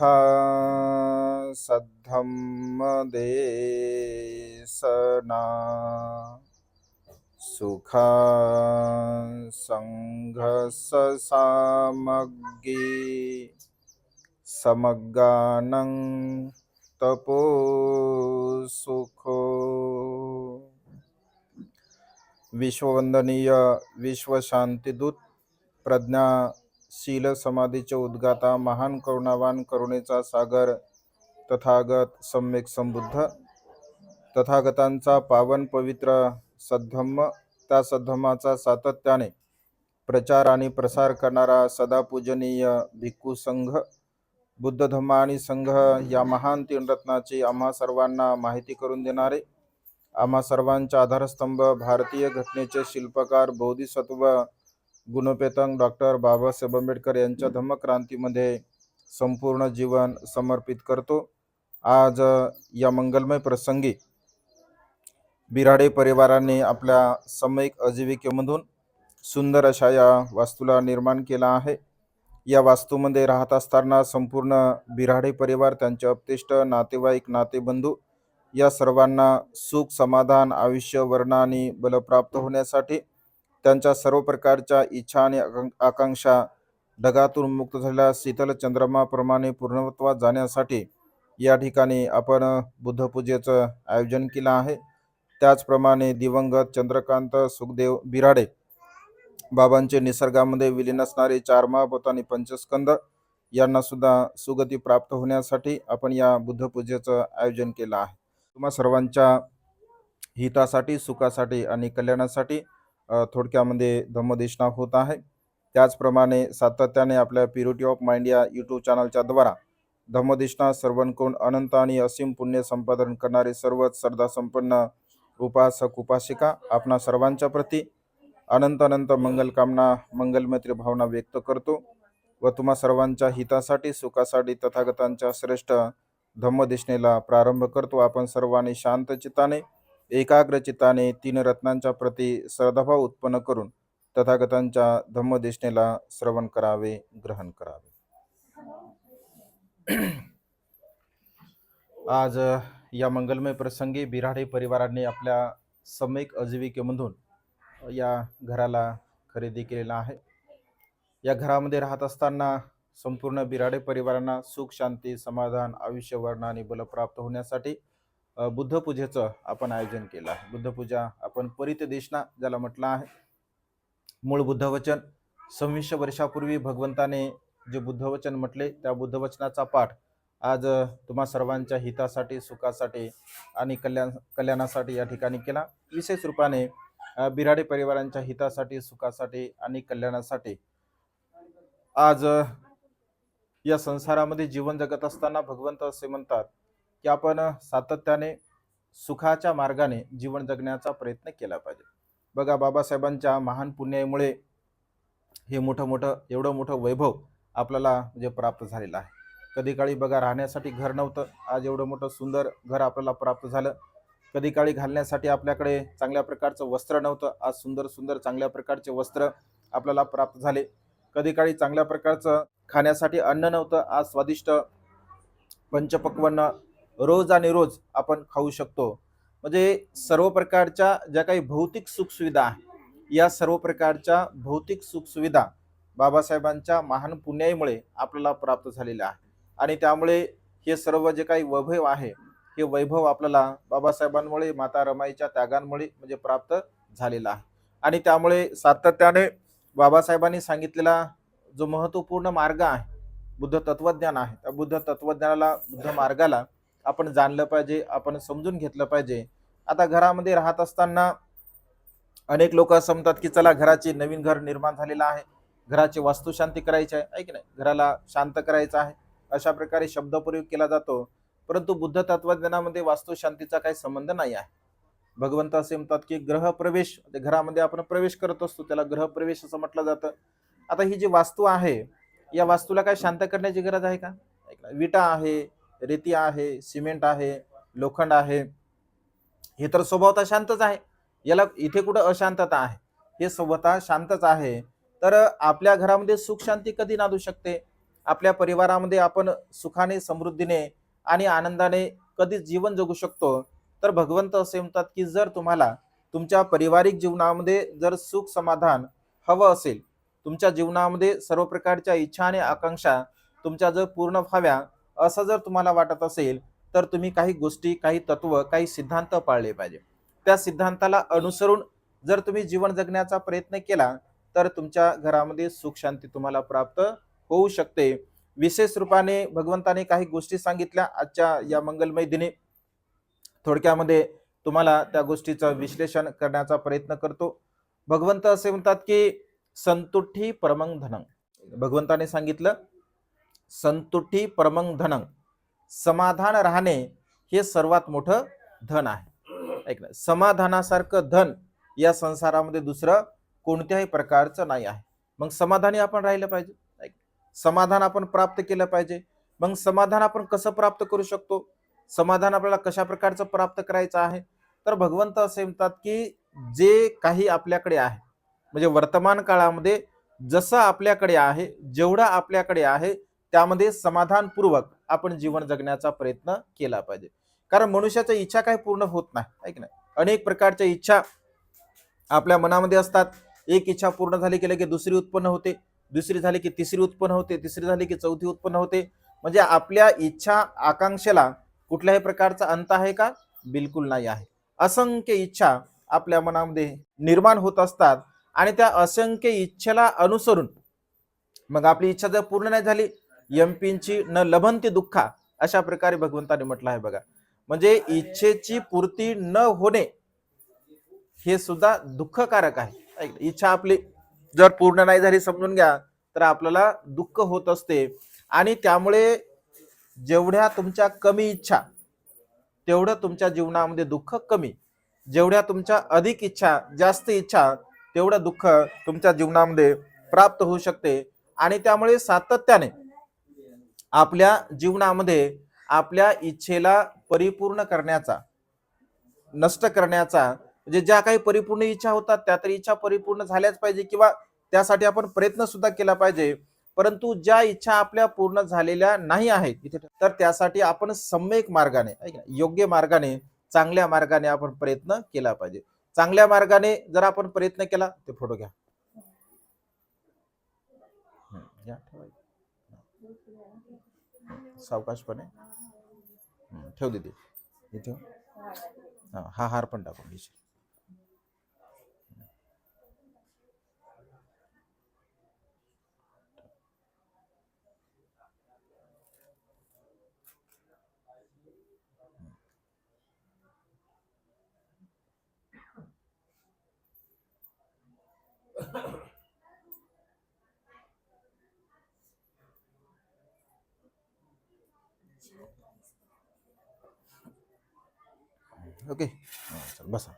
सुखा सद्धम्मदेशना सुखा सङ्घससामग्गी समग्गानं तपो सुखो। विश्ववंदनीय विश्वशांतीदूत शील समाधीचे उद्गाता महान करुणावान करुणेचा सागर तथागत सम्यक संबुद्ध तथागतांचा पावन पवित्र सद्धम्म त्या सद्धम्माचा सातत्याने प्रचार आणि प्रसार करणारा सदा पूजनीय भिक्खू संघ बुद्ध धम्म आणि संघ या महान तीन रत्नाची आम्हा सर्वांना माहिती करून देणारे आम्हा सर्वांचा आधारस्तंभ भारतीय घटनेचे शिल्पकार बोधिसत्व गुणपेतंग डॉक्टर बाबासाहेब आंबेडकर यांच्या धम्मक्रांतीमध्ये संपूर्ण जीवन समर्पित करतो. आज या मंगलमय प्रसंगी बिराडे परिवाराने आपल्या सामूहिक आजीविकेमधून सुंदर अशा या वास्तूला निर्माण केला आहे. या वास्तूमध्ये राहत असताना संपूर्ण बिराडे परिवार त्यांचे अपतिष्ट नातेवाईक नातेबंधू या सर्वांना सुख समाधान आयुष्य वर्ण आणि बल प्राप्त होण्यासाठी त्यांच्या सर्व प्रकारच्या इच्छा आणि आकां- आकांक्षा ढगातून मुक्त झालेल्या शीतल चंद्रमाप्रमाणे पूर्णत्वात जाण्यासाठी या ठिकाणी आपण बुद्धपूजेचं आयोजन केलं आहे. त्याचप्रमाणे दिवंगत चंद्रकांत सुखदेव बिराडे बाबांचे निसर्गामध्ये विलीन असणारे चार महाभूत आणि पंचस्कंद यांना सुद्धा सुगती प्राप्त होण्यासाठी आपण या बुद्धपूजेचं आयोजन केलं आहे. तुम्हा सर्वांच्या हितासाठी सुखासाठी आणि कल्याणासाठी थोडक्यामध्ये धम्मदेशना होत आहे. त्याचप्रमाणे सातत्याने आपल्या प्युरिटी ऑफ माइंड या यूट्यूब चॅनलच्या द्वारा धम्मदेशना सर्वांकडून अनंत आणि असीम पुण्य संपादन करणारे सर्वच श्रद्धा संपन्न उपासक उपासिका आपणा सर्वांच्या प्रती अनंत अनंत मंगलकामना मंगलमैत्री भावना व्यक्त करतो व तुम्हा सर्वांच्या हितासाठी सुखासाठी तथागतांच्या श्रेष्ठ धम्मदेशनेला प्रारंभ करतो. आपण सर्वांनी शांत चित्ताने एकाग्र चित्ताने तीन रत्नांच्या प्रती श्रद्धाभाव उत्पन्न करून तथागतांच्या धम्मदेशनेला श्रवण करावे ग्रहण करावे. आज या मंगलमय प्रसंगी बिराडे परिवाराने आपल्या सम्यक आजीविकेमधून या घराला खरेदी केलेला आहे. या घरामध्ये राहत असताना संपूर्ण बिराडे परिवारांना सुख शांती समाधान आयुष्य वर्ण आणि बल प्राप्त होण्यासाठी बुद्धपूजेचं आपण आयोजन केलं आहे. बुद्धपूजा आपण परित देशना ज्याला म्हटलं आहे. मूळ बुद्धवचन सव्वीसशे वर्षापूर्वी भगवंताने जे बुद्धवचन म्हटले त्या बुद्धवचनाचा पाठ आज तुम्हा सर्वांच्या हितासाठी सुखासाठी आणि कल्याण कल्याणासाठी या ठिकाणी केला. विशेष रूपाने बिराडे परिवारांच्या हितासाठी सुखासाठी आणि कल्याणासाठी आज या संसारामध्ये जीवन जगत असताना भगवंत असे म्हणतात की आपण सातत्याने सुखाच्या मार्गाने जीवन जगण्याचा प्रयत्न केला पाहिजे. बघा बाबासाहेबांच्या महान पुण्यामुळे हे मोठं मोठं एवढं मोठं वैभव आपल्याला म्हणजे प्राप्त झालेलं आहे. कधी काळी बघा राहण्यासाठी घर नव्हतं. आज एवढं मोठं सुंदर घर आपल्याला प्राप्त झालं. कधी काळी घालण्यासाठी आपल्याकडे चांगल्या प्रकारचं वस्त्र नव्हतं. आज सुंदर सुंदर चांगल्या प्रकारचे वस्त्र आपल्याला प्राप्त झाले. कधी काळी चांगल्या प्रकारचं खाण्यासाठी अन्न नव्हतं. आज स्वादिष्ट पंचपक्वान्न रोज आणि रोज आपण खाऊ शकतो. म्हणजे सर्व प्रकारच्या ज्या काही भौतिक सुखसुविधा आहे या सर्व प्रकारच्या भौतिक सुखसुविधा बाबासाहेबांच्या महान पुण्याईमुळे आपल्याला प्राप्त झालेल्या आहे आणि त्यामुळे हे सर्व जे काही वैभव आहे हे वैभव आपल्याला बाबासाहेबांमुळे माता रमाईच्या त्यागांमुळे म्हणजे प्राप्त झालेला आहे. आणि त्यामुळे सातत्याने बाबासाहेबांनी सांगितलेला जो महत्त्वपूर्ण मार्ग आहे बुद्ध तत्वज्ञान आहे. त्या बुद्ध तत्वज्ञानाला बुद्ध मार्गाला आपण जाणलं पाहिजे आपण समजून घेतलं पाहिजे. आता घरामध्ये राहत असताना अनेक लोक असं म्हणतात की चला घराचे नवीन घर निर्माण झालेलं आहे. घराची वास्तुशांती करायची आहे आहे की नाही? घराला शांत करायचं आहे. अशा प्रकारे शब्दप्रयोग केला जातो. परंतु बुद्ध तत्वज्ञानामध्ये वास्तुशांतीचा काही संबंध नाही आहे. भगवंत असे म्हणतात की ग्रहप्रवेश म्हणजे घरामध्ये आपण प्रवेश करत असतो त्याला ग्रहप्रवेश असं म्हटलं जातं. आता ही जी वास्तू आहे या वास्तूला काय शांत करण्याची गरज आहे का? ऐक ना, विटा आहे रेती आहे सिमेंट आहे लोखंड आहे. हे तर स्वभावतः शांतच आहे. याला इथे कुठं अशांतता आहे? हे स्वतः शांतच आहे. तर आपल्या घरामध्ये सुख शांती कधी नादू शकते? आपल्या परिवारामध्ये आपण सुखाने समृद्धीने आणि आनंदाने कधी जीवन जगू शकतो? तर भगवंत असे म्हणतात की जर तुम्हाला तुमच्या पारिवारिक जीवनामध्ये जर सुख समाधान हवं असेल तुमच्या जीवनामध्ये सर्व प्रकारच्या इच्छा आणि आकांक्षा तुमच्या जर पूर्ण व्हाव्या असं जर तुम्हाला वाटत असेल तर तुम्ही काही गोष्टी काही तत्व काही सिद्धांत पाळले पाहिजे. त्या सिद्धांताला अनुसरून जर तुम्ही जीवन जगण्याचा प्रयत्न केला तर तुमच्या घरामध्ये सुख शांती तुम्हाला प्राप्त होऊ शकते. विशेष रूपाने भगवंताने काही गोष्टी सांगितल्या. आजच्या या मंगलमय दिनी थोडक्यामध्ये तुम्हाला त्या गोष्टीचं विश्लेषण करण्याचा प्रयत्न करतो. भगवंत असे म्हणतात की संतुठी परमंग धनंग भगवंताने सांगितलं संतुटी परमंग धनंग समाधान राहणे हे सर्वात मोठं धन आहे. ऐक ना समाधानासारखं धन या संसारामध्ये दुसरं कोणत्याही प्रकारचं नाही आहे. मग समाधानी आपण राहिलं पाहिजे. समाधान आपण प्राप्त केलं पाहिजे. मग समाधान आपण कसं प्राप्त करू शकतो? समाधान आपल्याला कशा प्रकारचं प्राप्त करायचं आहे? तर भगवंत असे म्हणतात की जे काही आपल्याकडे आहे म्हणजे वर्तमान काळामध्ये जसं आपल्याकडे आहे जेवढं आपल्याकडे आहे त्यामध्ये समाधानपूर्वक आपण जीवन जगण्याचा प्रयत्न केला पाहिजे. कारण मनुष्याच्या इच्छा काही पूर्ण होत नाही ऐक नाही? अनेक प्रकारच्या इच्छा आपल्या मनामध्ये असतात. एक इच्छा पूर्ण झाली की लगेच दुसरी उत्पन्न होते. दुसरी झाली की तिसरी उत्पन्न होते. तिसरी झाली की चौथी उत्पन्न होते. म्हणजे आपल्या इच्छा आकांक्षेला कुठल्याही प्रकारचा अंत आहे का? बिलकुल नाही आहे. असंख्य इच्छा आपल्या मनामध्ये निर्माण होत असतात आणि त्या असंख्य इच्छेला अनुसरून मग आपली इच्छा जर पूर्ण नाही झाली यमपींची न लभंती दुःखा अशा प्रकारे भगवंताने म्हटलं आहे बघा. म्हणजे इच्छेची पूर्ती न होणे हे सुद्धा दुःखकारक आहे. इच्छा आपली जर पूर्ण नाही झाली समजून घ्या तर आपल्याला दुःख होत असते. आणि त्यामुळे जेवढ्या तुमच्या कमी इच्छा तेवढं तुमच्या जीवनामध्ये दुःख कमी. जेवढ्या तुमच्या अधिक इच्छा जास्त इच्छा तेवढं दुःख तुमच्या जीवनामध्ये प्राप्त होऊ शकते. आणि त्यामुळे सातत्याने आपल्या जीवनामध्ये आपल्या इच्छेला परिपूर्ण करण्याचा नष्ट करण्याचा म्हणजे ज्या काही परिपूर्ण इच्छा होतात त्या तर इच्छा परिपूर्ण झाल्याच पाहिजे किंवा त्यासाठी आपण प्रयत्न सुद्धा केला पाहिजे. परंतु ज्या इच्छा आपल्या पूर्ण झालेल्या नाही आहेत इथे तर त्यासाठी आपण सम्यक मार्गाने योग्य मार्गाने चांगल्या मार्गाने आपण प्रयत्न केला पाहिजे. चांगल्या मार्गाने जर आपण प्रयत्न केला ते फोटो घ्या. ठेवायचे सावकाशपणे. ठेव दिदी. हे हा, हार पण टाकून घ्यायची ओके हा, चल बसा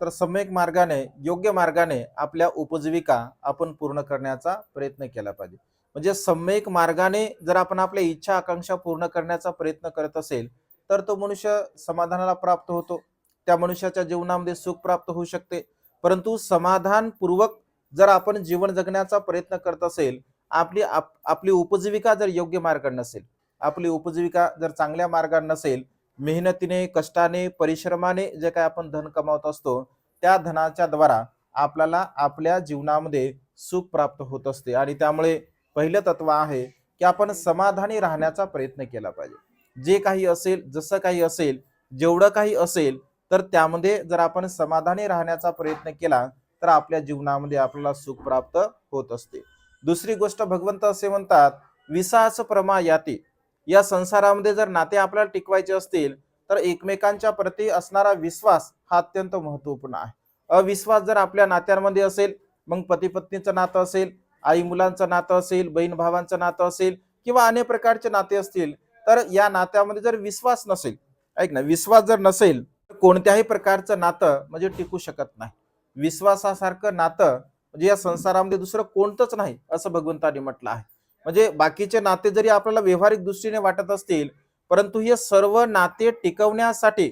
तर सम्यक मार्गाने योग्य मार्गाने आपल्या उपजीविका आपण पूर्ण करण्याचा प्रयत्न केला पाहिजे. म्हणजे सम्यक मार्गाने जर आपण आपल्या इच्छा आकांक्षा पूर्ण करण्याचा प्रयत्न करत असेल तर तो मनुष्य समाधानाला प्राप्त होतो. त्या मनुष्याच्या जीवनामध्ये सुख प्राप्त होऊ शकते. परंतु समाधानपूर्वक जर आपण जीवन जगण्याचा प्रयत्न करत असेल आपली आप, आपली उपजीविका जर योग्य मार्गाने नसेल आपली उपजीविका जर चांगल्या मार्गात नसेल मेहनतीने कष्टाने परिश्रमाने जे काय आपण धन कमावत असतो त्या धनाच्या द्वारा आपल्याला आपल्या जीवनामध्ये सुख प्राप्त होत असते. आणि त्यामुळे पहिलं तत्व आहे की आपण समाधानी राहण्याचा प्रयत्न केला पाहिजे. जे काही असेल जसं काही असेल जेवढं काही असेल तर त्यामध्ये जर आपण समाधानी राहण्याचा प्रयत्न केला तर आपल्या जीवनामध्ये आपल्याला सुख प्राप्त होत असते. दुसरी गोष्ट भगवंत असे म्हणतात विसास प्रमा याती. या संसारामध्ये जर नाते आपल्याला टिकवायचे असतील तर एकमेकांच्या प्रती असणारा विश्वास हा अत्यंत महत्त्वपूर्ण आहे. अविश्वास जर आपल्या नात्यांमध्ये असेल मग पती पत्नीचं नातं असेल आई मुलांचं नातं असेल बहीण भावांचं नातं असेल किंवा अनेक प्रकारचे नाते असतील तर या नात्यामध्ये जर विश्वास नसेल ऐक ना विश्वास जर नसेल तर कोणत्याही प्रकारचं नातं म्हणजे टिकू शकत नाही. विश्वासासारखं नातं म्हणजे या संसारामध्ये दुसरं कोणतंच नाही असं भगवंताने म्हटलं आहे. म्हणजे बाकीचे नाते जरी आपल्याला व्यवहारिक दृष्टीने वाटत असतील परंतु हे सर्व नाते टिकवण्यासाठी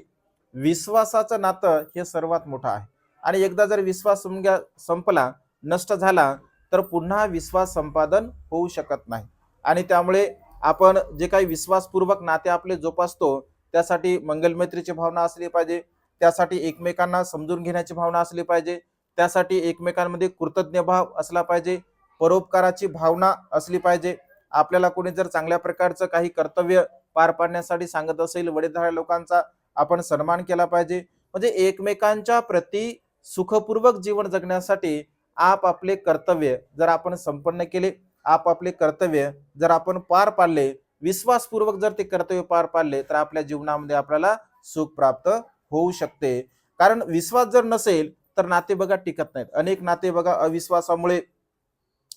विश्वासाचं नातं हे सर्वात मोठं आहे. आणि एकदा जर विश्वास समजा संपला नष्ट झाला तर पुन्हा विश्वास संपादन होऊ शकत नाही. आणि त्यामुळे आपण जे काही विश्वासपूर्वक नाते आपले जोपासतो त्यासाठी मंगलमैत्रीची भावना असली पाहिजे त्यासाठी एकमेकांना समजून घेण्याची भावना असली पाहिजे त्यासाठी एकमेकांमध्ये कृतज्ञ भाव असला पाहिजे परोपकाराची भावना असली पाहिजे. आपल्याला कोणी जर चांगल्या प्रकारचं काही कर्तव्य पार पाडण्यासाठी सांगत असेल वडीलधाऱ्या लोकांचा आपण सन्मान केला पाहिजे. म्हणजे एकमेकांच्या प्रती सुखपूर्वक जीवन जगण्यासाठी आप आपले कर्तव्य जर आपण संपन्न केले आप आपले कर्तव्य जर आपण पार पाडले विश्वासपूर्वक जर ते कर्तव्य पार पाडले तर आपल्या जीवनामध्ये आपल्याला सुख प्राप्त होऊ शकते. कारण विश्वास जर नसेल तर नाते बघा टिकत नाहीत. अनेक नाते बघा अविश्वासामुळे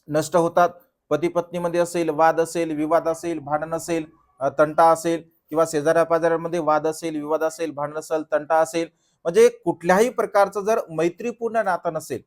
नष्ट होतात. पती पत्नीमध्ये असेल वाद असेल विवाद असेल भांडण असेल तंटा असेल किंवा शेजाऱ्या पाजाऱ्यांमध्ये वाद असेल विवाद असेल भांडण असेल तंटा असेल म्हणजे कुठल्याही प्रकारचं जर मैत्रीपूर्ण नातं नसेल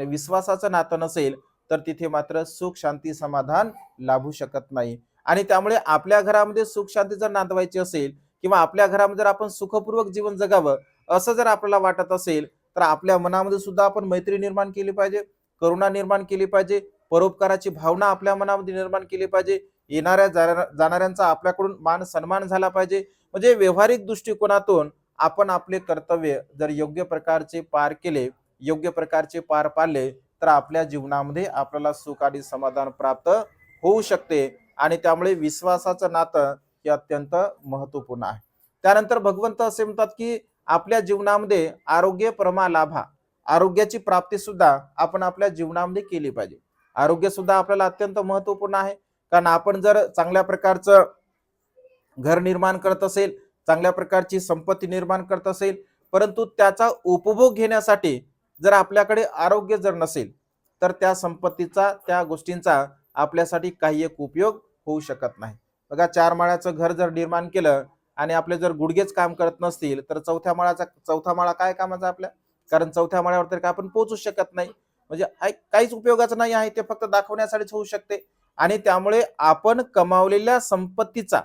विश्वासाचं नातं नसेल तर तिथे मात्र सुख शांती समाधान लाभू शकत नाही. आणि त्यामुळे आपल्या घरामध्ये सुख शांती जर नांदवायची असेल किंवा आपल्या घरामध्ये जर आपण सुखपूर्वक जीवन जगावं असं जर आपल्याला वाटत असेल तर आपल्या मनामध्ये सुद्धा आपण मैत्री निर्माण केली पाहिजे करुणा निर्माण केली पाहिजे परोपकाराची भावना आपल्या मनामध्ये निर्माण केली पाहिजे येणाऱ्या जाणाऱ्यांचा आपल्याकडून मान सन्मान झाला पाहिजे. म्हणजे व्यवहारिक दृष्टिकोनातून आपण आपले कर्तव्य जर योग्य प्रकारचे पार केले योग्य प्रकारचे पार पाडले तर आपल्या जीवनामध्ये आपल्याला सुख आणि समाधान प्राप्त होऊ शकते. आणि त्यामुळे विश्वासाचं नातं हे अत्यंत महत्त्वपूर्ण आहे. त्यानंतर भगवंत असे म्हणतात की आपल्या जीवनामध्ये आरोग्य परमा लाभा आरोग्याची प्राप्ती सुद्धा आपण आपल्या जीवनामध्ये केली पाहिजे. आरोग्य सुद्धा आपल्याला अत्यंत महत्त्वपूर्ण आहे. कारण आपण जर चांगल्या प्रकारचं घर निर्माण करत असेल चांगल्या प्रकारची संपत्ती निर्माण करत असेल परंतु त्याचा उपभोग घेण्यासाठी जर आपल्याकडे आरोग्य जर नसेल तर त्या संपत्तीचा त्या गोष्टींचा आपल्यासाठी काही एक उपयोग होऊ शकत नाही. बघा चार माळ्याचं घर जर निर्माण केलं आणि आपले जर गुडघेच काम करत नसतील तर चौथ्या माळाचा चौथा माळा काय कामाचा आपल्या? कारण चौथ्या माळ्यावर तर काय आपण पोहोचू शकत नाही. म्हणजे काहीच उपयोगाचं नाही आहे ते फक्त दाखवण्यासाठीच होऊ शकते. आणि त्यामुळे आपण कमावलेल्या संपत्तीचा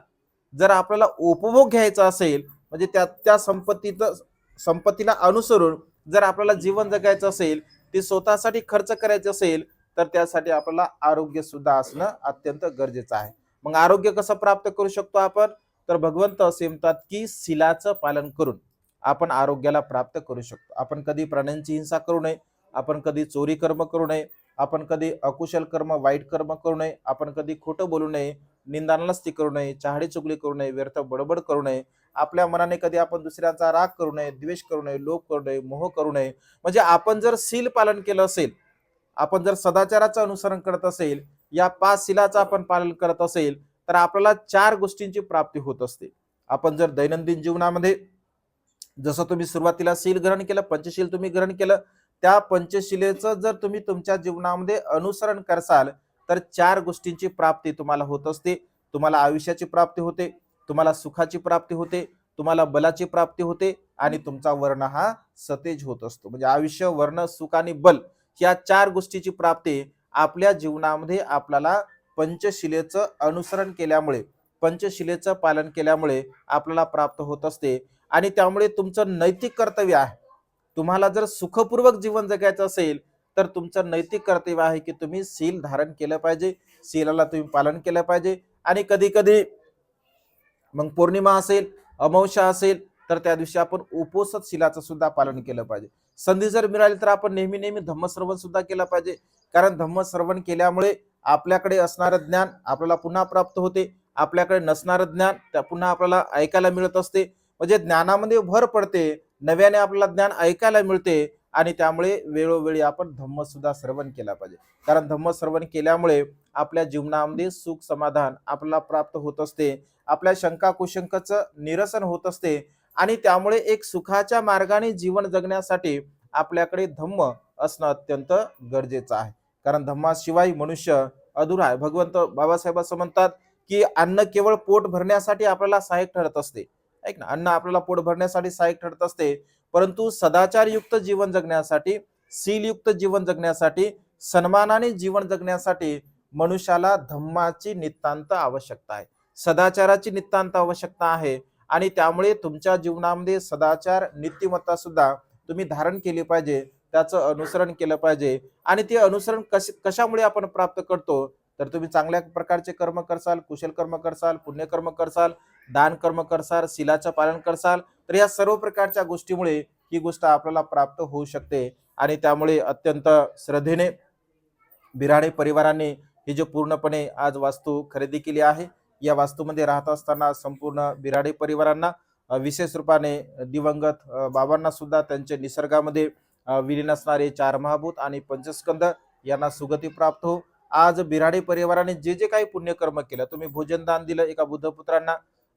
जर आपल्याला उपभोग घ्यायचा असेल म्हणजे त्या त्या संपत्तीचं संपत्तीला अनुसरून जर आपल्याला जीवन जगायचं असेल ते स्वतःसाठी खर्च करायचे असेल तर त्यासाठी आपल्याला आरोग्य सुद्धा असणं अत्यंत गरजेचं आहे. मग आरोग्य कसं प्राप्त करू शकतो आपण? तर भगवंत असे म्हणतात की शिलाचं पालन करून आपण आरोग्याला प्राप्त करू शकतो. आपण कधी प्राण्यांची हिंसा करू नये आपण कधी चोरी कर्म करू नये आपण कधी अकुशल कर्म वाईट कर्म करू नये आपण कधी खोटं बोलू नये निंदानस्ती करू नये चहाडी चुगली करू नये व्यर्थ बडबड करू नये आपल्या मनाने कधी आपण दुसऱ्यांचा राग करू नये द्वेष करू नये लोभ करू नये मोह करू नये. म्हणजे आपण जर सील पालन केलं असेल आपण जर सदाचाराचं अनुसरण करत असेल या पाच शिलाचं आपण पालन करत असेल तर आपल्याला चार गोष्टींची प्राप्ती होत असते. आपण जर दैनंदिन जीवनामध्ये जसं तुम्ही सुरुवातीला शील ग्रहण केलं पंचशील तुम्ही ग्रहण केलं त्या पंचशिलेचं जर तुम्ही तुमच्या जीवनामध्ये अनुसरण करसाल तर चार गोष्टींची प्राप्ती तुम्हाला होत असते. तुम्हाला आयुष्याची प्राप्ती होते तुम्हाला सुखाची प्राप्ती होते तुम्हाला बलाची प्राप्ती होते आणि तुमचा वर्ण हा सतेज होत असतो. म्हणजे आयुष्य वर्ण सुख आणि बल या चार गोष्टीची प्राप्ती आपल्या जीवनामध्ये आपल्याला पंचशिलेचं अनुसरण केल्यामुळे पंचशिलेचं पालन केल्यामुळे आपल्याला प्राप्त होत असते. आणि त्यामुळे तुमचं नैतिक कर्तव्य आहे. तुम्हाला जर सुखपूर्वक जीवन जगायचं असेल तर तुमचं नैतिक कर्तव्य आहे की तुम्ही सील धारण केलं पाहिजे सीलाला तुम्ही पालन केलं पाहिजे. आणि कधी कधी मग पौर्णिमा असेल अमावस्या असेल तर त्या दिवशी आपण उपोसत शिलाचं सुद्धा पालन केलं पाहिजे. संधी जर मिळाली तर आपण नेहमी नेहमी धम्मश्रवण सुद्धा केलं पाहिजे. कारण धम्मश्रवण केल्यामुळे आपल्याकडे असणारं ज्ञान आपल्याला पुन्हा प्राप्त होते. आपल्याकडे नसणारं ज्ञान त्या पुन्हा आपल्याला ऐकायला मिळत असते. म्हणजे ज्ञानामध्ये भर पडते. नव्याने आपल्याला ज्ञान ऐकायला मिळते. आणि त्यामुळे वेळोवेळी आपण धम्म सुद्धा श्रवण केला पाहिजे. कारण धम्म श्रवण केल्यामुळे आपल्या जीवनामध्ये सुख समाधान आपल्याला प्राप्त होत असते. आपल्या शंका कुशंकाचं निरसन होत असते. आणि त्यामुळे एक सुखाच्या मार्गाने जीवन जगण्यासाठी आपल्याकडे धम्म असणं अत्यंत गरजेचं आहे. कारण धम्माशिवाय मनुष्य अधुरा आहे. भगवंत बाबासाहेब असं म्हणतात की अन्न केवळ पोट भरण्यासाठी आपल्याला सहाय्यक ठरत असते. ऐक ना अन्न आपल्याला पोट भरण्यासाठी सहाय्यक ठरत असते. परंतु सदाचारयुक्त जीवन जगण्यासाठी सीलयुक्त जीवन जगण्यासाठी सन्मानाने जीवन जगण्यासाठी मनुष्याला धम्माची नितांत आवश्यकता आहे. सदाचाराची नितांत आवश्यकता आहे आणि त्यामुळे तुमच्या जीवनामध्ये सदाचार नीतिमत्ता सुद्धा तुम्ही धारण केली पाहिजे. त्याचं अनुसरण केलं पाहिजे. आणि ते अनुसरण कश कशामुळे आपण प्राप्त करतो? तर तुम्ही चांगल्या प्रकारचे कर्म करसाल कुशल कर्म करसाल पुण्यकर्म करसाल दान कर्म करसाल शिलाचं पालन करसाल तर या सर्व प्रकारच्या गोष्टीमुळे ही गोष्ट आपल्याला प्राप्त होऊ शकते. आणि त्यामुळे अत्यंत श्रद्धेने बिराडे परिवाराने ही जे पूर्णपणे आज वास्तू खरेदी केली आहे या वास्तूमध्ये राहत असताना संपूर्ण बिराडे परिवारांना विशेष रूपाने दिवंगत बाबांना सुद्धा त्यांचे निसर्गामध्ये विलीन असणारे चार महाभूत आणि पंचस्कंद यांना सुगती प्राप्त हो. आज बिराडे परिवाराने जे जे काही पुण्यकर्म केलं तुम्ही भोजनदान दिलं एका बुद्धपुत्रांना.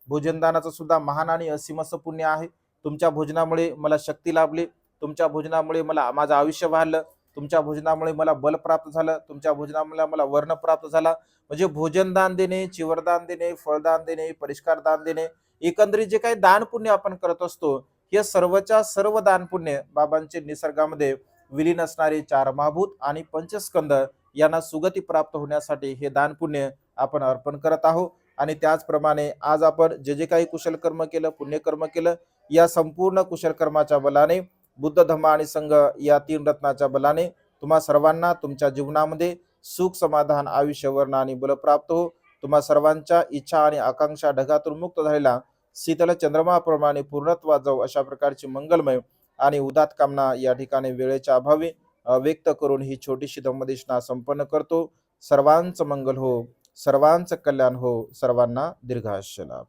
भोजनदानाचं सुद्धा महान आणि असीम असं पुण्य आहे. तुमच्या भोजनामुळे मला शक्ती लाभली. तुमच्या भोजनामुळे मला माझं आयुष्य वाढलं. तुमच्या भोजनामुळे मला बल प्राप्त झालं. तुमच्या भोजनामुळे मला वर्ण प्राप्त झाला. म्हणजे भोजनदान देणे चिवरदान देणे फळदान देणे परिष्कार दान देणे एकंदरीत जे काही दान पुण्य आपण करत असतो या सर्वच्या सर्व दानपुण्य बाबांचे निसर्गामध्ये विलीन असणारे चार महाभूत आणि पंचस्कंद यांना सुगती प्राप्त होण्यासाठी हे दानपुण्य आपण अर्पण करत आहोत. आणि त्याचप्रमाणे आज आपण जे जे काही कुशल कर्म केलं पुण्यकर्म केलं या संपूर्ण कुशल कर्माच्या बलाने बुद्ध धम्म आणि संघ या तीन रत्नाच्या बलाने तुम्हा सर्वांना तुमच्या जीवनामध्ये सुख समाधान आयुष्य वर्ण आणि बल प्राप्त हो. तुम्हा सर्वांच्या इच्छा आणि आकांक्षा ढगातून मुक्त झालेला शीतल चंद्रमाप्रमाणे पूर्णत्वा जाऊ अशा प्रकारची मंगलमय आणि उदात कामना या ठिकाणी वेळेच्या अभावी व्यक्त करून ही छोटीशी धम्मदेशना संपन्न करतो. सर्वांचं मंगल हो सर्वांचं कल्याण हो सर्वांना दीर्घायुष्य लाभ.